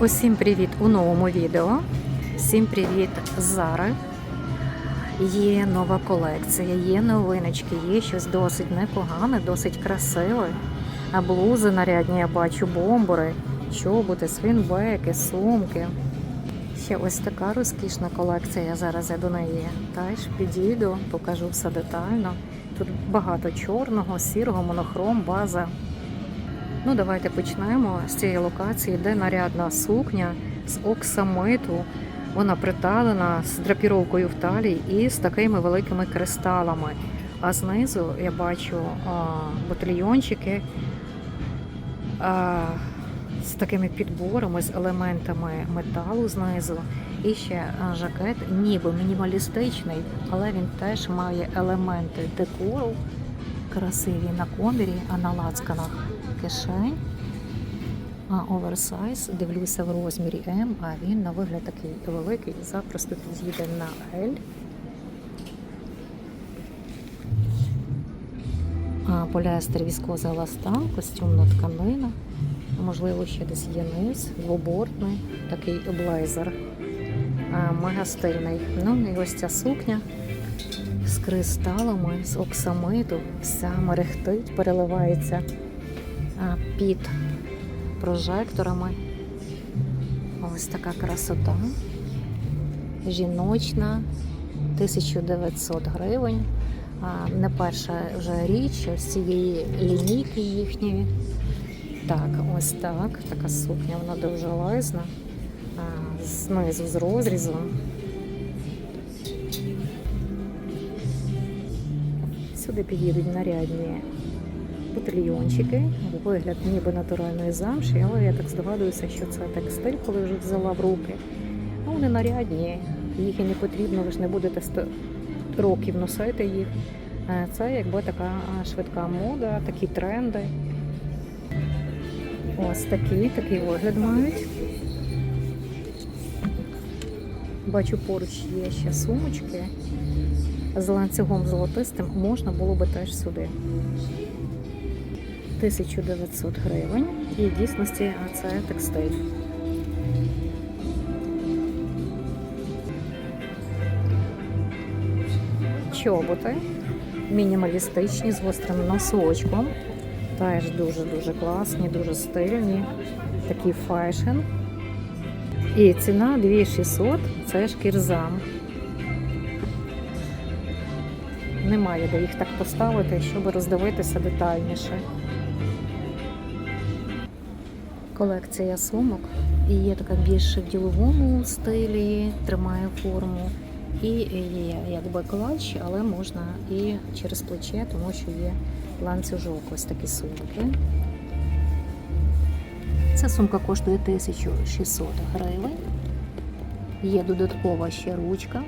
Усім привіт у новому відео. Всім привіт з Зари. Є нова колекція, є новиночки, є щось досить непогане, досить красиве. А блузи нарядні я бачу, бомбори, чоботи, свінбеки, сумки. Ще ось така розкішна колекція. Зараз я до неї теж підійду, покажу все детально. Тут багато чорного, сірого, монохром, база. Ну, давайте почнемо з цієї локації, де нарядна сукня з оксамиту. Вона приталена з драпіровкою в талії і з такими великими кристалами. А знизу я бачу а, ботильйончики а, з такими підборами, з елементами металу знизу. І ще жакет, ніби мінімалістичний, але він теж має елементи декору, красиві на комірі, а на лацканах кишень. А оверсайз, дивлюся в розмірі М, а він на вигляд такий великий, запросто підійде на L. А, поліестер, віскоза еластан, костюмна тканина. Можливо, ще десь є низ, двобортний, такий блейзер. А, мега стильний. Ну і ось ця сукня з кристалами, з оксамиту, вся мерехтить, переливається під прожекторами. Ось така красота. Жіночна, 1900 гривень. Не перша вже річ з цієї лінійки їхньої. Так, ось так. Така сукня, вона дуже лезна. Знизу з розрізом. Сюди під'їдуть нарядні ботильйончики, вигляд ніби натуральної замші, але я так здогадуюся, що це текстиль, коли вже взяла в руки. А вони нарядні, їх і не потрібно, ви ж не будете 100 років носити їх. Е, Це якби така швидка мода, такі тренди. Ось такі, такий вигляд мають. Бачу, поруч є ще сумочки з ланцюгом золотистим, можна було би теж сюди. 1900 гривень. І в дійсності це текстиль. Чоботи мінімалістичні з гострим носочком. Теж дуже-дуже класні, дуже стильні. Такий фешн. І ціна 2600 це шкірзам. Немає де їх так поставити, щоб роздивитися детальніше. Колекція сумок. Є така більше в діловому стилі, тримає форму. І є якби клач, але можна і через плече, тому що є ланцюжок. Ось такі сумки. Ця сумка коштує 1600 гривень. Є додаткова ще ручка.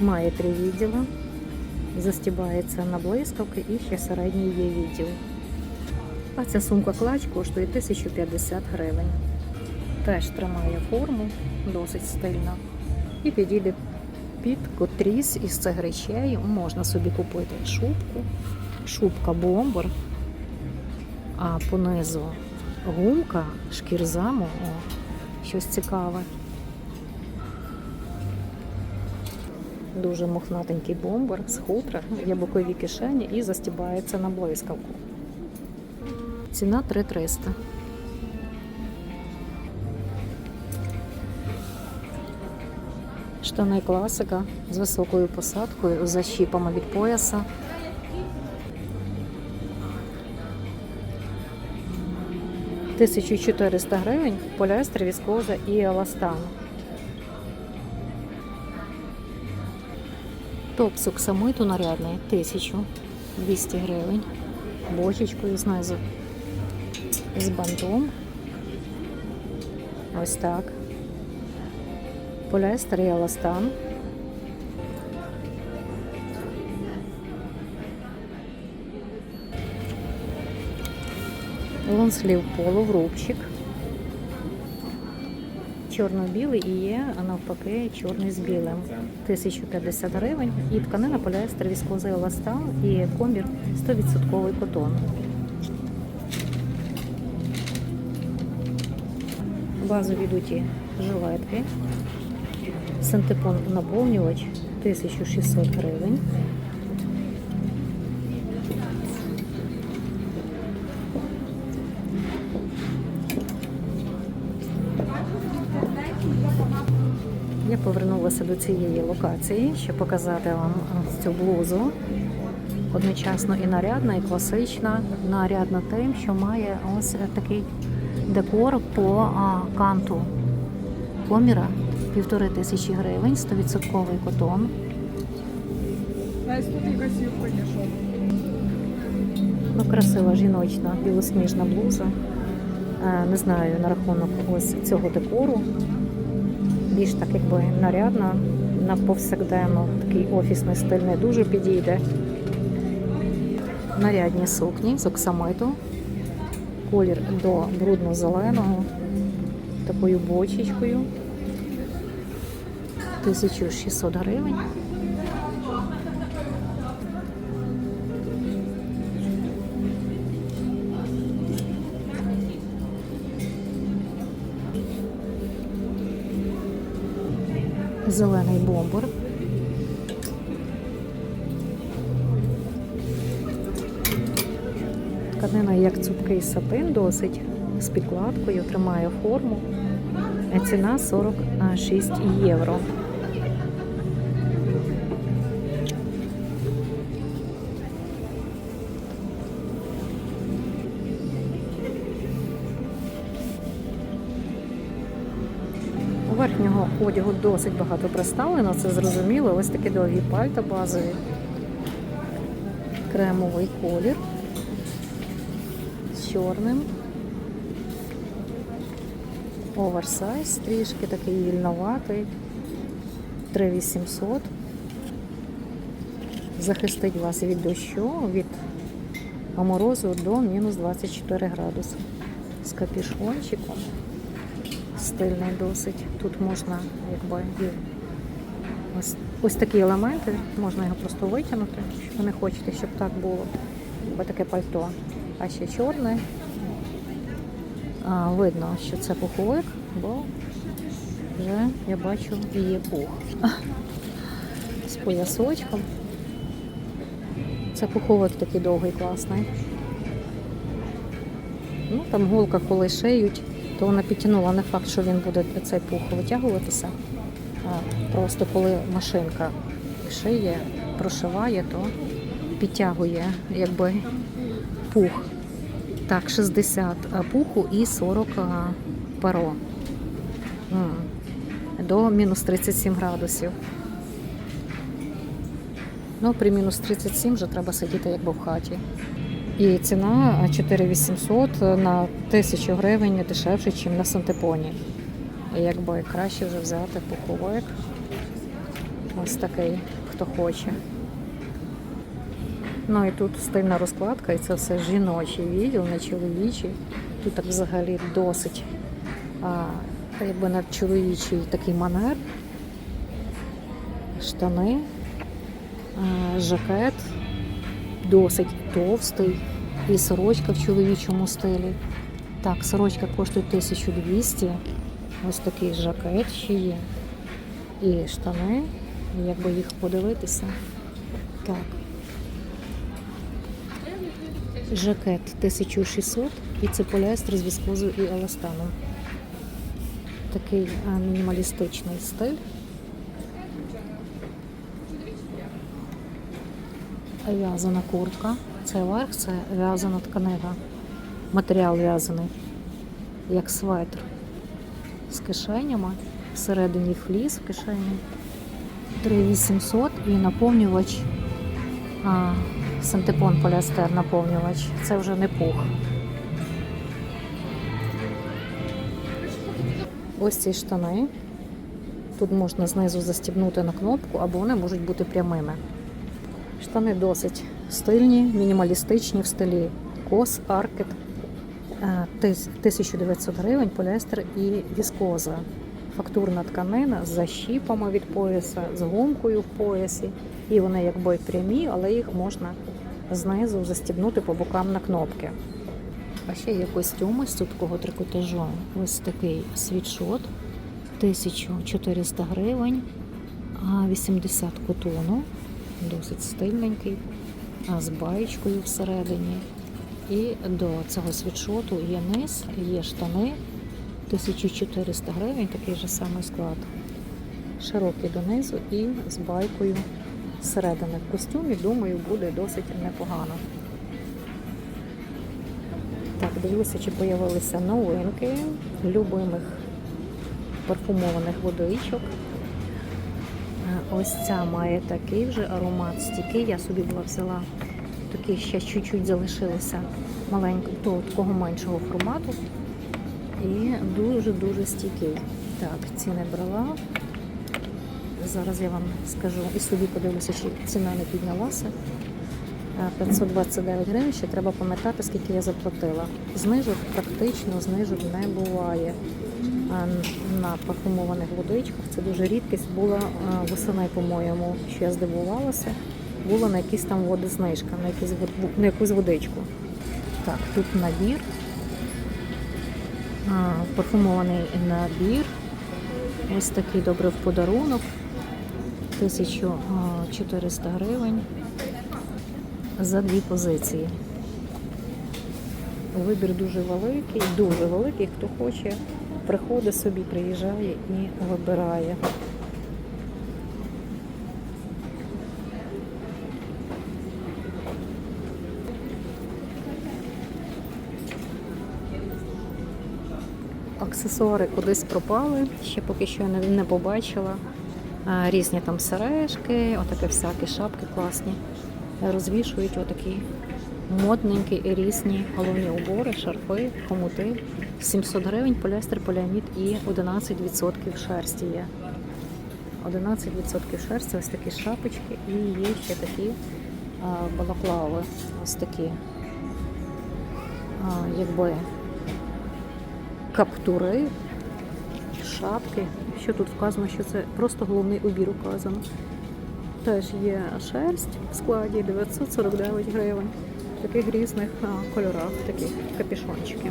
Має три відділи. Застібається на блискавки і ще середній є відділ. А ця сумка клач коштує 1050 гривень. Теж тримає форму, досить стильно. І підійде під котріс із цих речей. Можна собі купити шубку, шубка бомбер, а понизу гумка, шкірзаму, о, щось цікаве. Дуже мохнатенький бомбер з хутра, є бокові кишені і застібається на блискавку. Ціна 3300. Штани класика з високою посадкою, з защіпами від пояса. Тисячу 1400 гривень, поліестер, віскоза і еластан. Топ з оксамиту нарядний 1200 гривень. Бочечкою знизу. З бантом. Ось так. Поліестер і еластан. Лонслів полу в рубчик. Чорно-білий і є навпаки чорний з білим. 1050 гривень. І тканина поліестер віскоза еластан і комір 100% котон. Базові дуті жилетки. Синтепон наповнювач 1600 гривень. Повернулася до цієї локації, щоб показати вам цю блузу. Одночасно і нарядна, і класична. Нарядна тим, що має ось такий декор по канту коміра півтори тисячі гривень, 100% котон. Ну, красива жіночна білосніжна блуза. Е, Не знаю на рахунок ось цього декору. Більш так якби нарядна, на повсякденно такий офісний стиль не дуже підійде. Нарядні сукні з оксамиту. Колір до брудно-зеленого, такою бочечкою. 1600 гривень. Зелений бомбер. Тканина як цупкий сатин, досить з підкладкою, тримає форму. Ціна 46 євро. Верхнього одягу досить багато представлено, це зрозуміло. Ось такі довгі пальта базові. Кремовий колір з чорним. Оверсайз трішки такий вільноватий. 3800. Захистить вас від дощу, від морозу до мінус 24 градуси. З капюшончиком стильний досить. Тут можна, якби ось, ось такі елементи, можна його просто витягнути, якщо ви не хочете, щоб так було. Бо таке пальто. А ще чорне. А, видно, що це пуховик, бо вже я бачу є пух. З поясочком. Це пуховик такий довгий, класний. Ну, там голка, коли шиють, то вона підтягнула. Не факт, що він буде цей пух витягуватися. Просто коли машинка шиє, прошиває, то підтягує якби пух. Так, 60 пуху і 40 а, перо. До мінус 37 градусів. Ну, при мінус 37 вже треба сидіти якби в хаті. І ціна 4800 на 1000 гривень дешевше, ніж на Сантепоні. Якби краще вже взяти пуховик. Ось такий, хто хоче. Ну і тут стильна розкладка, і це все жіночий відділ, не чоловічий. Тут так взагалі досить а, якби на чоловічий такий манер. Штани, а, жакет, досить товстий, і сорочка в чоловічому стилі. Так, сорочка коштує 1200. Ось такий жакет ще є. І штани, якби їх подивитися. Так. Жакет 1600 і це поліестер з віскозою і еластаном. Такий мінімалістичний стиль. В'язана куртка. Це верх, це в'язана тканина. Матеріал в'язаний, як светр. З кишенями. Всередині фліс в кишені. 3800 і наповнювач. А, Синтепон поліестер наповнювач. Це вже не пух. Ось ці штани. Тут можна знизу застібнути на кнопку, або вони можуть бути прямими. Штани досить стильні, мінімалістичні в стилі кос, аркет. Е, 1900 гривень, поліестер і віскоза. фактурна тканина з защіпами від пояса, з гумкою в поясі. І вони якби прямі, але їх можна знизу застібнути по бокам на кнопки. А ще є костюми з цупкого трикотажу. Ось такий світшот 1400 гривень, а 80 котону, досить стильненький, з баєчкою всередині. І до цього світшоту є низ, є штани 1400 гривень, такий же самий склад. Широкий донизу і з байкою всередини. В костюмі, думаю, буде досить непогано. Так, дивлюся, чи появилися новинки любимих парфумованих водичок. Е, Ось ця має такий вже аромат стійкий. Я собі була взяла такий ще чуть-чуть залишилося маленького, того, такого меншого формату. І дуже-дуже стійкий. Так, ціни брала. Зараз я вам скажу і собі подивлюся, чи ціна не піднялася. Е, 529 гривень, ще треба пам'ятати, скільки я заплатила. Знижок практично знижок не буває е, на парфумованих водичках. Це дуже рідкість була е, восени, по-моєму, що я здивувалася. Була на якісь там води знижка, на, якісь, на якусь водичку. Так, тут набір. Парфумований набір. Ось такий добре в подарунок. 1400 гривень за дві позиції. Вибір дуже великий, дуже великий. Хто хоче, приходить собі, приїжджає і вибирає. Аксесуари кудись пропали, ще поки що не, не побачила. Різні там сережки, отакі всякі шапки класні. Розвішують отакі модненькі і різні головні убори, шарфи, хомути. 700 гривень, поліестер, поліамід і 11% шерсті є. 11% шерсті, ось такі шапочки, і є ще такі а, балаклави. Ось такі. А, якби каптури, шапки. Що тут вказано, що це просто головний убір указано. Теж є шерсть в складі 949 гривень. В таких різних а, кольорах, такі капішончики.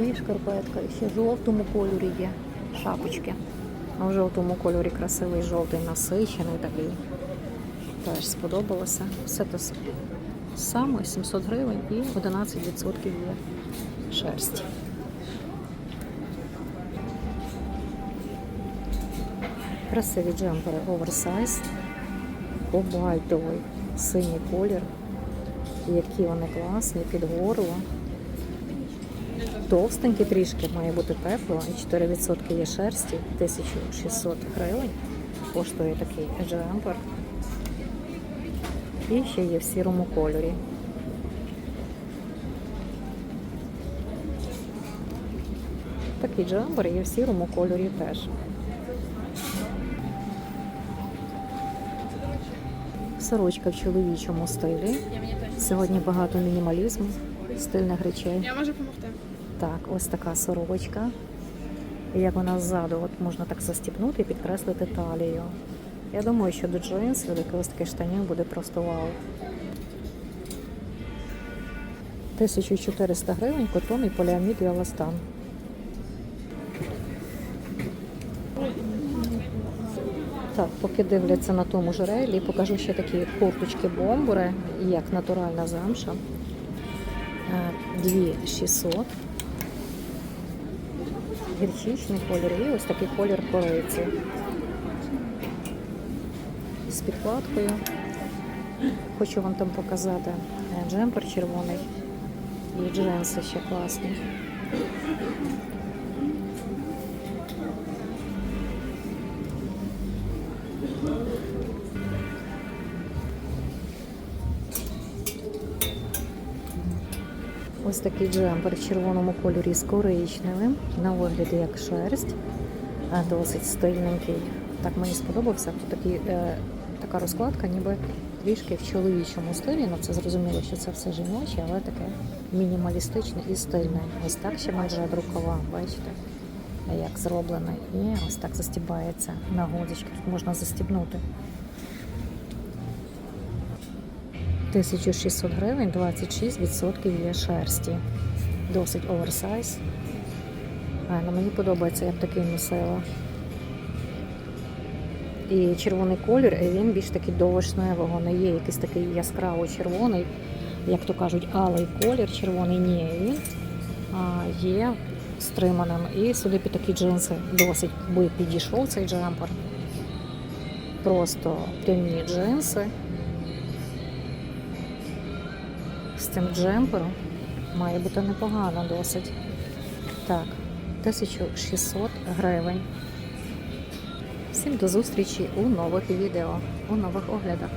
І шкарпетка. І ще в жовтому кольорі є шапочки. А в жовтому кольорі красивий жовтий насичений такий. Теж сподобалося. Все те саме 700 гривень і 11% є шерсті. Красиві джемпери оверсайз, кобальтовий, синій колір. Які вони класні, під горло. Товстенькі трішки, має бути тепло, 4% є шерсті, 1600 гривень. Коштує такий джемпер. І ще є в сірому кольорі. Такий джемпер є в сірому кольорі теж. Сорочка в чоловічому стилі. Сьогодні багато мінімалізму, стильних речей. Я можу допомогти. Так, ось така сорочка. І Як вона ззаду, от можна так застібнути і підкреслити талію. Я думаю, що до джинсів, до якогось таких штанів буде просто вау. 1400 гривень, котон і поліамід і еластан. Так, поки дивляться на тому ж рейлі, покажу ще такі курточки бомбури, як натуральна замша. Е, 2600. Гірчичний колір і ось такий колір кориці. З підкладкою. Хочу вам там показати джемпер червоний і джинси ще класні. Ось такий джемпер в червоному кольорі з коричневим, на вигляді як шерсть, а досить стильненький. Так мені сподобався. Тут такий, е, така розкладка, ніби трішки в чоловічому стилі. Ну це зрозуміло, що це все жіноче, але таке мінімалістичне і стильне. Ось так ще майже рукава, бачите? як зроблений. І ось так застібається на гудзички. Тут можна застібнути. 1600 гривень, 26% є шерсті. Досить оверсайз. Гарно, мені подобається, я б такий носила. І червоний колір, він більш такий до вишневого, не є якийсь такий яскраво червоний, як то кажуть, алий колір червоний, ні, він є стриманим. І сюди під такі джинси досить би підійшов цей джемпер. Просто прямі джинси. Цим джемпером має бути непогано досить. Так, 1600 гривень. Всім до зустрічі у нових відео, у нових оглядах.